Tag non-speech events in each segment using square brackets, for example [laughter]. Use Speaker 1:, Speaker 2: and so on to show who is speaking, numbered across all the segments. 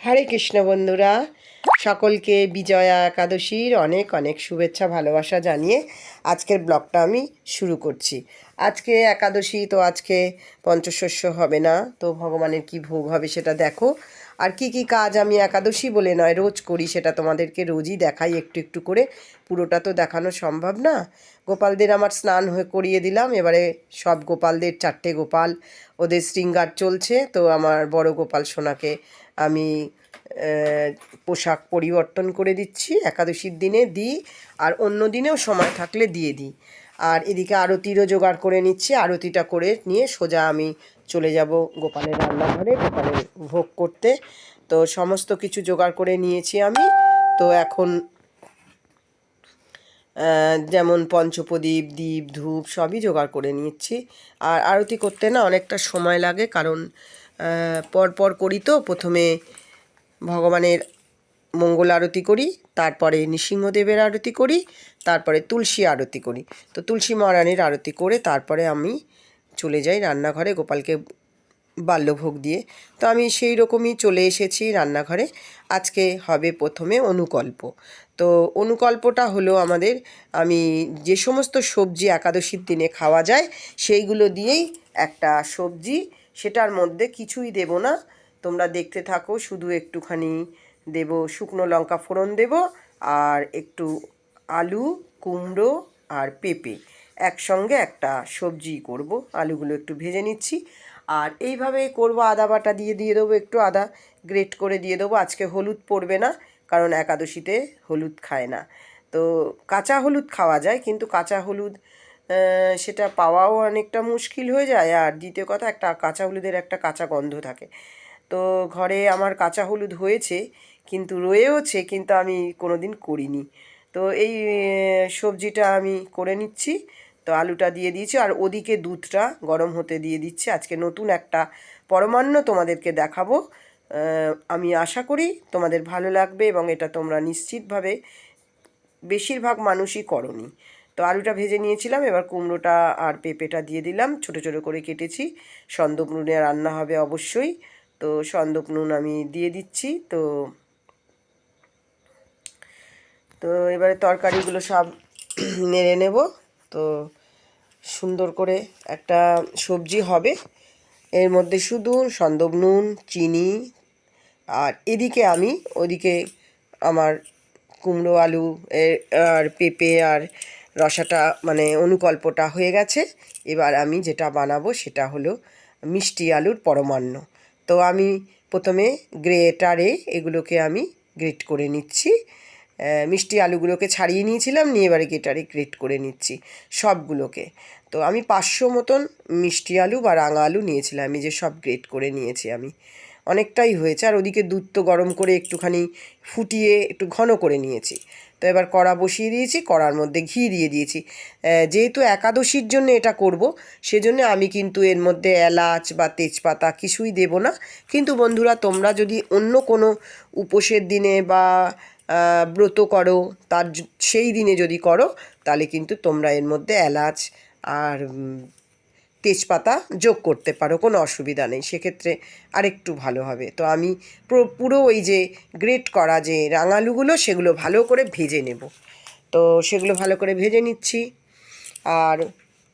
Speaker 1: হরে কৃষ্ণ বন্ধুরা, সকলকে বিজয়া একাদশীর অনেক অনেক শুভেচ্ছা, ভালোবাসা জানিয়ে আজকের ব্লগটা আমি শুরু করছি। আজকে একাদশী তো আজকে পঞ্চশস্য হবে না, তো ভগবানের কি ভোগ হবে সেটা দেখো। আর কি কি কাজ আমি একাদশী বলে নয়, রোজ করি সেটা তোমাদেরকে রোজই দেখাই, একটু একটু করে। পুরোটা তো দেখানো সম্ভব না। গোপালদের আমার স্নান হয়ে করিয়ে দিলাম, এবারে সব গোপালদের চারটে গোপাল, ওদের শৃঙ্গার চলছে, তো আমার বড় গোপাল সোনাকে আমি পোশাক পরিবর্তন করে দিচ্ছি। একাদশীর দিনে দিই, আর অন্য দিনেও সময় থাকলে দিয়ে দিই। আর এদিকে আরতিরও জোগাড় করে নিচ্ছি। আরতিটা করে নিয়ে সোজা আমি চলে যাব গোপালের রান্নাঘরে, গোপালের ভোগ করতে। তো সমস্ত কিছু জোগাড় করে নিয়েছি আমি। তো এখন যেমন পঞ্চপ্রদীপ, দীপ, ধূপ সবই জোগাড় করে নিচ্ছি। আর আরতি করতে না অনেকটা সময় লাগে, কারণ আহ, পর পর করি তো। প্রথমে ভগবানের মঙ্গল আরতি করি তারপরে নৃসিংহদেবের আরতি করি তারপরে তুলসী আরতি করি। তো তুলসী মহারানীর আরতি করে তারপরে আমি চলে যাই রান্নাঘরে গোপালকে বাল্যভোগ দিয়ে। তো আমি সেই রকমই চলে এসেছি রান্নাঘরে। আজকে হবে প্রথমে অনুকল্প। তো অনুকল্পটা হলো আমাদের আমি যে সমস্ত সবজি একাদশীর দিনে খাওয়া যায় সেইগুলো দিয়েই একটা সবজি সেটার মধ্যে কিছুই দেব না। তোমরা দেখতে থাকো, শুধু একটুখানি দেব শুকনো লঙ্কা ফোড়ন দেব আর একটু আলু, কুমড়ো আর পেঁপে। একসঙ্গে একটা সবজি করব। আলুগুলো একটু ভেজে নিচ্ছি। আর এইভাবে করব আদা বাটা দিয়ে দিয়ে দেবো একটু আদা। গ্রেট করে দিয়ে দেবো। আজকে হলুদ পড়বে না, কারণ একাদশীতে হলুদ খায় না। তো কাঁচা হলুদ খাওয়া যায়, কিন্তু কাঁচা হলুদ সেটা পাওয়াও অনেকটা মুশকিল হয়ে যায়। আর দ্বিতীয় কথা, একটা কাঁচা হলুদের একটা কাঁচা গন্ধ থাকে। তো ঘরে আমার কাঁচা হলুদ হয়েছে, কিন্তু রয়েওছে, কিন্তু আমি কোনো দিন করিনি। তো এই সবজিটা আমি করে নিচ্ছি। তো আলুটা দিয়ে দিয়েছি, আর ওদিকে দুধটা গরম হতে দিয়ে দিচ্ছি। আজকে নতুন একটা পরমান্ন তোমাদেরকে দেখাবো। আমি আশা করি তোমাদের ভালো লাগবে এবং এটা তোমরা নিশ্চিতভাবে বেশিরভাগ মানুষই করনি। তো আলুটা ভেজে নিয়েছিলাম, এবার কুমড়োটা আর পেঁপেটা দিয়ে দিলাম। ছোট ছোট করে কেটেছি। সন্দক নুনে রান্না হবে অবশ্যই। তো সন্দক নুন আমি দিয়ে দিচ্ছি। তো তো এবারে তরকারিগুলো সব [clears throat] নেড়ে নেব। তো সুন্দর করে একটা সবজি হবে। এর মধ্যে শুধু সন্দক নুন, চিনি আর এদিকে আমি, ওদিকে আমার কুমড়ো আলু আর পেঁপে আর রসাটা মানে অনুকল্পটা হয়ে গেছে। এবার আমি যেটা বানাবো সেটা হলো মিষ্টি আলুর পরমান্ন। তো আমি প্রথমে গ্রেটারে এগুলোকে আমি গ্রেট করে নিচ্ছি। মিষ্টি আলুগুলোকে ছাড়িয়ে নিয়েছিলাম, নিয়ে এবারে গেটারে গ্রেট করে নিচ্ছি সবগুলোকে। তো আমি পাঁচশো মতন মিষ্টি আলু বা রাঙা আলু নিয়েছিলাম, আমি যে সব গ্রেট করে নিয়েছি আমি। অনেকটাই হয়েছে। আর ওদিকে দুধ তো গরম করে একটুখানি ফুটিয়ে একটু ঘন করে নিয়েছি। তো এবার কড়া বসিয়ে দিয়েছি, কড়ার মধ্যে ঘি দিয়ে দিয়েছি। যেহেতু একাদশীর জন্য এটা করব, সেজন্য আমি কিন্তু এর মধ্যে এলাচ বা তেজপাতা কিছুই দেব না। কিন্তু বন্ধুরা, তোমরা যদি অন্য কোনো উপোসের দিনে বা ব্রত করো, তার সেই দিনে যদি করো, তাহলে কিন্তু তোমরা এর মধ্যে এলাচ আর তেজপাতা যোগ করতে পারো, কোনো অসুবিধা নেই। সেক্ষেত্রে আরেকটু ভালো হবে। তো আমি পুরো ওই যে গ্রেট করা যে রাঙালুগুলো, সেগুলো ভালো করে ভেজে নেব। তো সেগুলো ভালো করে ভেজে নিচ্ছি। আর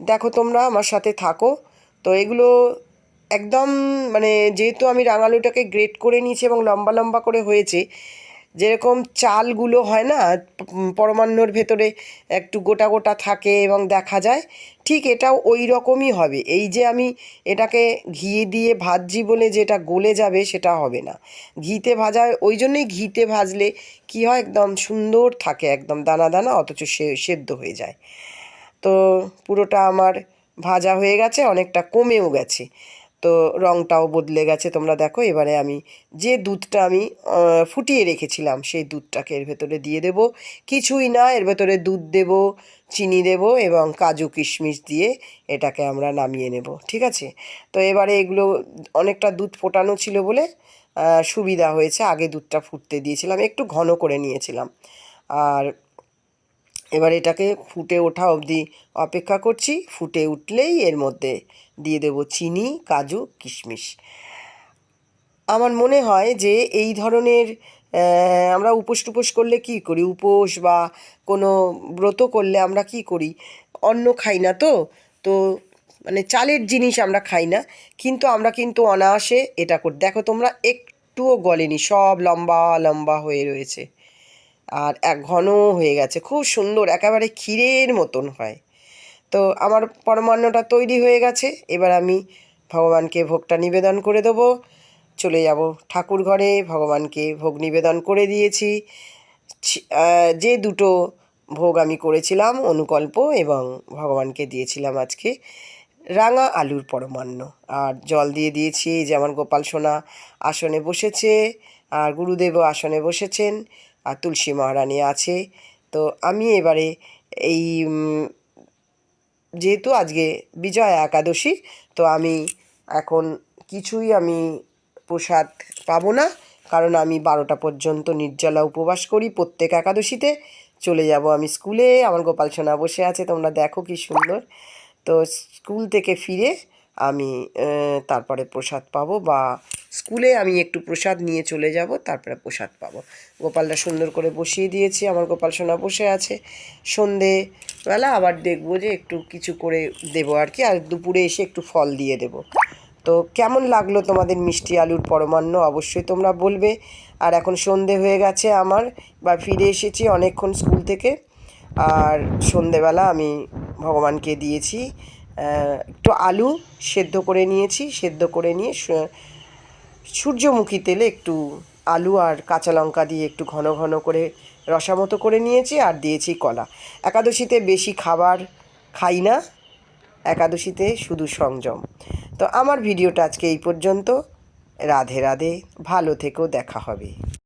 Speaker 1: দেখো তোমরা আমার সাথে থাকো। তো এগুলো একদম মানে যেহেতু আমি রাঙালুটাকে গ্রেট করে নিয়েছি এবং লম্বা লম্বা করে হয়েছে, যেরকম চালগুলো হয় না পরমান্নর ভেতরে একটু গোটা গোটা থাকে এবং দেখা যায় ঠিক এটাও ওই রকমই হবে। এই যে আমি এটাকে ঘি দিয়ে ভাজছি বলে যে এটা গলে যাবে সেটা হবে না। ঘিতে ভাজা ওই জন্যই ঘিতে ভাজলে কি হয় একদম সুন্দর থাকে, একদম দানা দানা, অথচ সেদ্ধ হয়ে যায়। তো পুরোটা আমার ভাজা হয়ে গেছে, অনেকটা কমেও গেছে। তো রঙটাও বদলে গেছে, তোমরা দেখো, এবারে আমি যে দুধটা আমি ফুটিয়ে রেখেছিলাম, সেই দুধটাকে এর ভেতরে দিয়ে দেব। কিছুই না, এর ভেতরে দুধ দেব চিনি দেব এবং কাজু কিশমিশ দিয়ে এটাকে আমরা নামিয়ে নেব, ঠিক আছে? তো এবারে এগুলো অনেকটা দুধ ফোটানো ছিল বলে সুবিধা হয়েছে। আগে দুধটা ফুটতে দিয়েছিলাম, একটু ঘন করে নিয়েছিলাম। আর এবার এটাকে ফুটে ওঠা অবধি অপেক্ষা করছি। ফুটে উঠলেই এর মধ্যে দিয়ে দেবো চিনি, কাজু, কিশমিশ। আমার মনে হয় যে এই ধরনের আমরা উপোস টুপোস করলে কি করি? উপোস বা কোনো ব্রত করলে আমরা কি করি? অন্ন খাই না তো? তো মানে চালের জিনিস আমরা খাই না। কিন্তু আমরা কিন্তু অনায়াসে এটা করি, দেখো তোমরা একটুও গলেনি, সব লম্বা লম্বা হয়ে রয়েছে। আর এক ঘন হয়ে গেছে, খুব সুন্দর, একেবারে ক্ষীরের মতন হয়। তো আমার পরমান্নটা তৈরি হয়ে গেছে, এবার আমি ভগবানকে ভোগটা নিবেদন করে দেবো। চলে যাব। ঠাকুর ঘরে ভগবানকে ভোগ নিবেদন করে দিয়েছি। যে দুটো ভোগ আমি করেছিলাম, অনুকল্প এবং ভগবানকে দিয়েছিলাম আজকে, রাঙা আলুর পরমান্ন। আর জল দিয়ে দিয়েছি যে আমার গোপাল সোনা আসনে বসেছে, আর গুরুদেবও আসনে বসেছেন, আর তুলসী মহারানী আছে। তো আমি এবারে এই যেহেতু আজকে বিজয়া একাদশী, তো আমি এখন কিছুই আমি প্রসাদ পাবো না, কারণ আমি বারোটা পর্যন্ত নির্জলা উপবাস করি, প্রত্যেক একাদশীতে। চলে যাব আমি স্কুলে, আমার গোপাল সোনা বসে আছে, তোমরা দেখো কি সুন্দর। তো স্কুল থেকে ফিরে আমি তারপরে প্রসাদ পাবো বা স্কুলে আমি একটু প্রসাদ নিয়ে চলে যাব, তারপরে প্রসাদ পাবো। গোপালটা সুন্দর করে বসিয়ে দিয়েছি, আমার গোপাল সোনা বসে আছে। সন্ধেবেলা আবার দেখব যে একটু কিছু করে দেবো আর কি, আর দুপুরে এসে একটু ফল দিয়ে দেবো। তো কেমন লাগল তোমাদের মিষ্টি আলুর পরমান্ন? অবশ্যই তোমরা বলবে। আর এখন সন্ধে হয়ে গেছে আমার, বা ফিরে এসেছি অনেকক্ষণ স্কুল থেকে। আর সন্ধেবেলা আমি ভগবানকে দিয়েছি একটু আলু সেদ্ধ করে নিয়েছি, সেদ্ধ করে নিয়ে সূর্যমুখী তেলে একটু আলু আর কাঁচা লঙ্কা দিয়ে একটু ঘন ঘন করে রসা মতো করে নিয়েছি আর দিয়েছি কলা। একাদশীতে বেশি খাবার খাই না, একাদশীতে শুধু সংযম। তো আমার ভিডিওটা আজকে এই পর্যন্ত। রাধে রাধে ভালো থেকেও দেখা হবে।